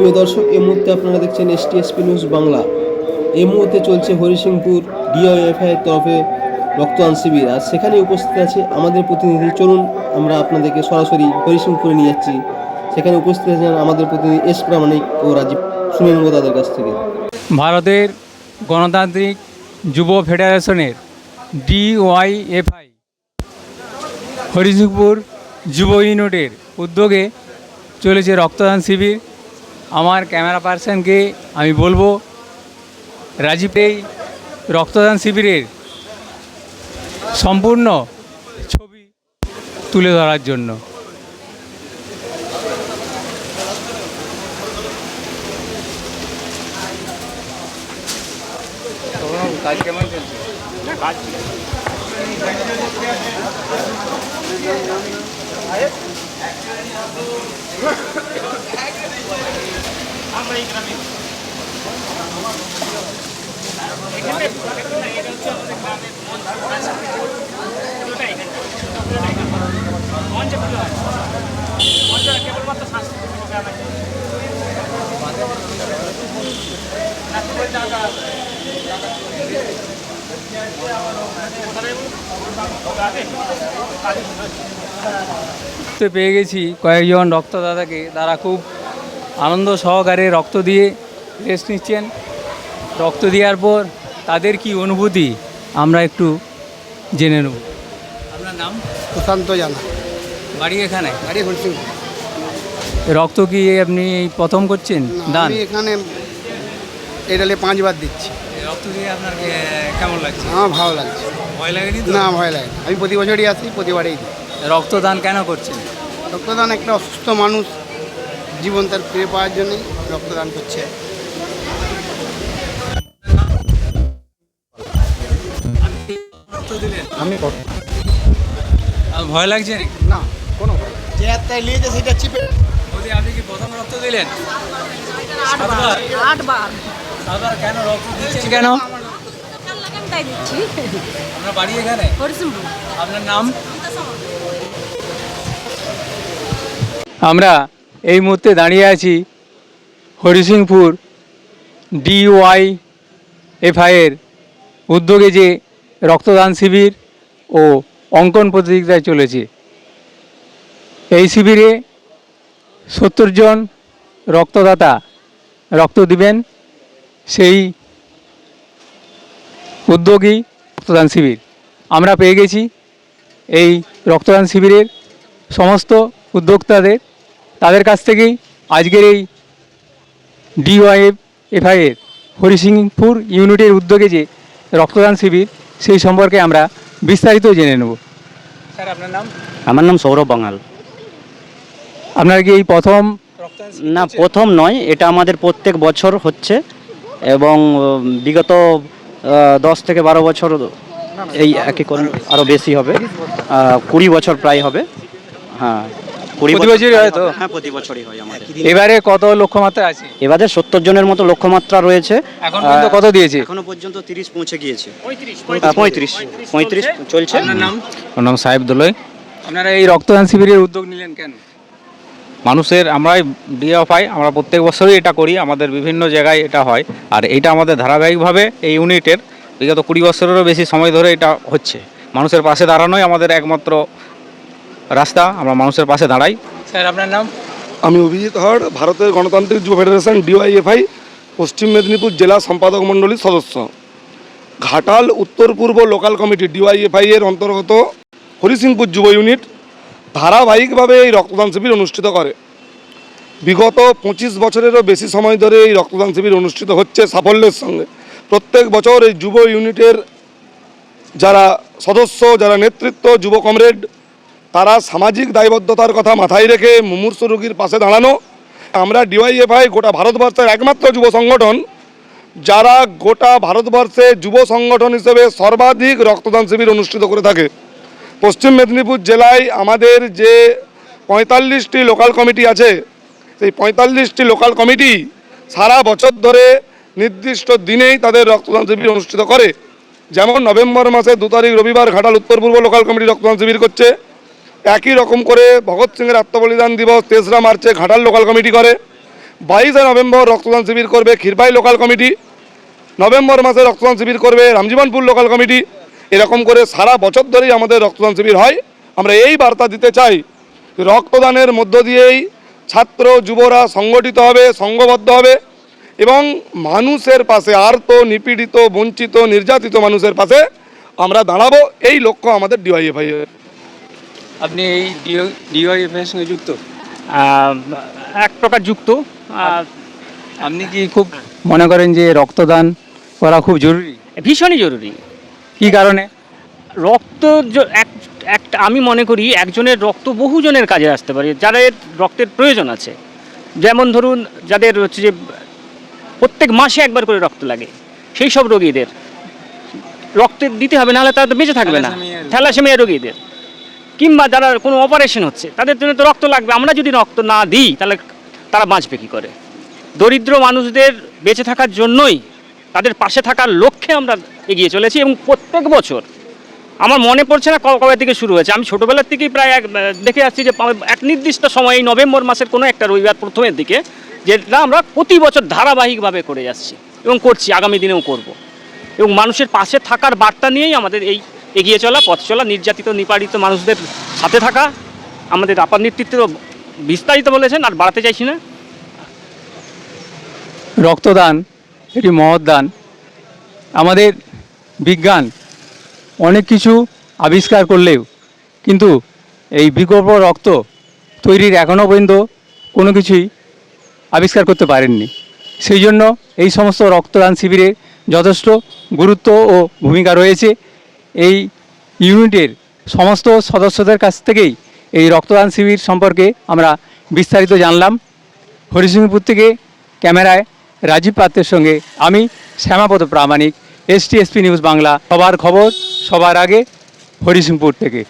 প্রিয় দর্শক এই মুহূর্তে আপনারা দেখছেন এস এসটিএসপি নিউজ বাংলা। এই মুহূর্তে চলছে হরিসিংপুর ডিওএফআই তরফে রক্তদান শিবির। আর সেখানে উপস্থিত আছে আমাদের প্রতিনিধি। চলুন, আমরা আপনাদেরকে সরাসরি হরিসিংপুরে নিয়ে যাচ্ছি। সেখানে উপস্থিত আছেন আমাদের প্রতিনিধি এস প্রামাণিক ও রাজীব। শুনে নেব তাদের কাছ থেকে। ভারতের গণতান্ত্রিক যুব ফেডারেশনের ডিওয়াইএফআই হরিশিংপুর যুব ইউনিটের উদ্যোগে চলেছে রক্তদান শিবির। আমার ক্যামেরা পার্সনকে আমি বলব, রাজীব এই রক্তদান শিবিরের সম্পূর্ণ ছবি তুলে ধরার জন্য। কাজ কেমন চলছে আমরা এই গ্রামে এখানে এটা হচ্ছে আমাদের গ্রামের পুরোটা এখানে মঞ্চে পুরো হয় মঞ্চটা কেবলমাত্র সাংস্কৃতিক প্রোগ্রাম আছে না তোমার দাদা দাদা দেখতে পেয়ে গেছি কয়েকজন রক্তদাতাকে তারা খুব আনন্দ সহকারে রক্ত দিয়ে রেস্ট নিচ্ছেন। রক্ত দেওয়ার পর তাদের কি অনুভূতি? আমরা একটু জেনে নেব। আপনার নাম? প্রশান্ত জানা। বাড়ি এখানে? গাড়ি হলসিং রক্ত কি আপনি প্রথম করছেন? দান? এখানে এটালে পাঁচবার দিচ্ছি। আপনার কেমন লাগছে? আমার ভালো লাগছে। ভয় লাগেনি না ভয় লাগে আমি প্রতি বছরই আসি প্রতিবারেই রক্তদান কেন করছেন? রক্তদান একটা অসুস্থ মানুষ জীবন তার ফিরে পাওয়ার জন্যই রক্তদান করছে। আমি আর ভয় লাগছে? না কোনো যে হাতটায় নিয়েছে সেটা চিপে আপনি কি প্রথম রক্ত দিলেন? সাতবার? আটবার। সাতবার কেন রক্ত কেন তাই দিচ্ছি আপনার বাড়ি এখানে? হরিসিংপুর। আপনার নাম? আমরা এই মুহূর্তে দাঁড়িয়ে আছি হরিসিংপুর ডিওয়াই এফআইয়ের উদ্যোগে যে রক্তদান শিবির ও অঙ্কন প্রতিযোগিতায় চলেছে। এই শিবিরে সত্তর জন রক্তদাতা রক্ত দিবেন। সেই উদ্যোগী রক্তদান শিবির। আমরা পেয়ে গেছি এই রক্তদান শিবিরের সমস্ত উদ্যোক্তাদের। তাদের কাছ থেকেই আজকের এই ডিওয়াইএফ এফআইয়ের হরিসিংপুর ইউনিটের উদ্যোগে যে রক্তদান শিবির সেই সম্পর্কে আমরা বিস্তারিত জেনে নেব। স্যার আপনার নাম? আমার নাম সৌরভ বাঙাল। আপনার কি এই প্রথম না প্রথম নয় এটা আমাদের প্রত্যেক বছর হচ্ছে। এবং বিগত দশ থেকে বারো বছর এই একই করে আরও বেশি হবে। কুড়ি বছর প্রায় হবে। হ্যাঁ কুড়ি বছরই হয় তো? হ্যাঁ প্রতি বছরই হয় আমাদের। এবারে কত লক্ষ্যমাত্রা আছে? এবারে সত্তর জনের মতো লক্ষ্যমাত্রা রয়েছে। এখন পর্যন্ত কত দিয়েছে? এখনও পর্যন্ত তিরিশ পৌঁছে গিয়েছে। পঁয়ত্রিশ পঁয়ত্রিশ। চলছে? নাম? নাম সাহেব দোলই। আপনারা এই রক্তদান শিবিরের উদ্যোগ নিলেন কেন? মানুষের আমরাই ডিএফআই আমরা প্রত্যেক বছরই এটা করি আমাদের বিভিন্ন জায়গায় এটা হয়। আর এটা আমাদের ধারাবাহিকভাবে এই ইউনিটের বিগত কুড়ি বছরেরও বেশি সময় ধরে এটা হচ্ছে। মানুষের পাশে দাঁড়ানোই আমাদের একমাত্র রাস্তা আমরা মানুষের পাশে দাঁড়াই। স্যার আপনার নাম? আমি অভিজিৎ হর ভারতের গণতান্ত্রিক যুব ফেডারেশন ডিওয়াইএফআই পশ্চিম মেদিনীপুর জেলা সম্পাদক মণ্ডলীর সদস্য। ঘাটাল উত্তর পূর্ব লোকাল কমিটি ডিওয়াইএফআই এর অন্তর্গত হরিসিংপুর যুব ইউনিট ধারাবাহিকভাবে এই রক্তদান শিবির অনুষ্ঠিত করে। বিগত পঁচিশ বছরেরও বেশি সময় ধরে এই রক্তদান শিবির অনুষ্ঠিত হচ্ছে সাফল্যের সঙ্গে। প্রত্যেক বছর এই যুব ইউনিটের যারা সদস্য, যারা নেতৃত্ব, যুব কমরেড, তারা সামাজিক দায়বদ্ধতার কথা মাথায় রেখে মুমূর্ষু রোগীর পাশে দাঁড়ানো। আমরা ডিওয়াইএফআই গোটা ভারতবর্ষের একমাত্র যুব সংগঠন, যারা গোটা ভারতবর্ষে যুব সংগঠন হিসেবে সর্বাধিক রক্তদান শিবির অনুষ্ঠিত করে থাকে। পশ্চিম মেদিনীপুর জেলায় আমাদের যে পঁয়তাল্লিশটি লোকাল কমিটি আছে, সেই পঁয়তাল্লিশটি লোকাল কমিটি সারা বছর ধরে নির্দিষ্ট দিনেই তাদের রক্তদান শিবির অনুষ্ঠিত করে। যেমন নভেম্বর মাসে দু তারিখ রবিবার ঘাটাল উত্তর পূর্ব লোকাল কমিটি রক্তদান শিবির করছে। একই রকম করে ভগৎ সিংয়ের আত্মবলিদান দিবস তেসরা মার্চে ঘাটাল লোকাল কমিটি করে। বাইশে নভেম্বর রক্তদান শিবির করবে ক্ষীরবাই লোকাল কমিটি নভেম্বর মাসে রক্তদান শিবির করবে রামজীবনপুর লোকাল কমিটি এরকম করে সারা বছর ধরেই আমাদের রক্তদান শিবির হয়। আমরা এই বার্তা দিতে চাই রক্তদানের মধ্য দিয়েই ছাত্র যুবরা সংগঠিত হবে সংঘবদ্ধ হবে এবং মানুষের পাশে আর্ত নিপীড়িত বঞ্চিত নির্যাতিত মানুষের পাশে আমরা দাঁড়াবো। এই লক্ষ্য আমাদের ডিওয়াইএফআই আপনি এই ডিওয়াইএফের সঙ্গে যুক্ত? এক প্রকার যুক্ত। আপনি কি খুব মনে করেন যে রক্তদান করা খুব জরুরি? ভীষণই জরুরি। কি কারণে? রক্ত এক একটা আমি মনে করি একজনের রক্ত বহুজনের কাজে আসতে পারে যাদের রক্তের প্রয়োজন আছে। যেমন ধরুন যাদের হচ্ছে যে প্রত্যেক মাসে একবার করে রক্ত লাগে সেই সব রোগীদের। রক্ত দিতে হবে নাহলে তারা তো বেঁচে থাকবে না। থ্যালাসেমিয়া রোগী। থ্যালাসেমিয়া রোগীদের। কিংবা যারা কোনো অপারেশন হচ্ছে তাদের জন্য তো রক্ত লাগবে। আমরা যদি রক্ত না দিই তাহলে তারা বাঁচবে কী করে? দরিদ্র মানুষদের বেঁচে থাকার জন্যই তাদের পাশে থাকার লক্ষ্যে আমরা এগিয়ে চলেছি এবং প্রত্যেক বছর আমার মনে পড়ছে না কবে থেকে শুরু হয়েছে। আমি ছোটোবেলার থেকেই প্রায় এক, দেখে আসছি যে এক নির্দিষ্ট সময় এই নভেম্বর মাসের কোনো একটা রবিবার প্রথমের দিকে যেটা আমরা প্রতি বছর ধারাবাহিকভাবে করে যাচ্ছি এবং করছি, আগামী দিনেও করব। এবং মানুষের পাশে থাকার বার্তা নিয়েই আমাদের এই এগিয়ে চলা, পথ চলা, নির্যাতিত, নিপাড়িত মানুষদের সাথে থাকা, আমাদের আপার নেতৃত্ব বিস্তারিত বলেছেন, আর বাড়াতে চাইছি না। রক্তদান এটি মহৎ দান আমাদের বিজ্ঞান অনেক কিছু আবিষ্কার করলেও, কিন্তু এই বিকল্প রক্ত তৈরির এখনও পর্যন্ত কোনো কিছুই আবিষ্কার করতে পারেননি। সেই জন্য এই সমস্ত রক্তদান শিবিরে যথেষ্ট গুরুত্ব ও ভূমিকা রয়েছে। এই ইউনিটের সমস্ত সদস্যদের কাছ থেকেই এই রক্তদান শিবির সম্পর্কে আমরা বিস্তারিত জানলাম। হরিসিংহপুর থেকে ক্যামেরায় রাজীব পাত্রের সঙ্গে আমি শ্যামাপদ প্রামাণিক। STSP news Bangla. সবার খবর সবার আগে হরিসিংপুর থেকে।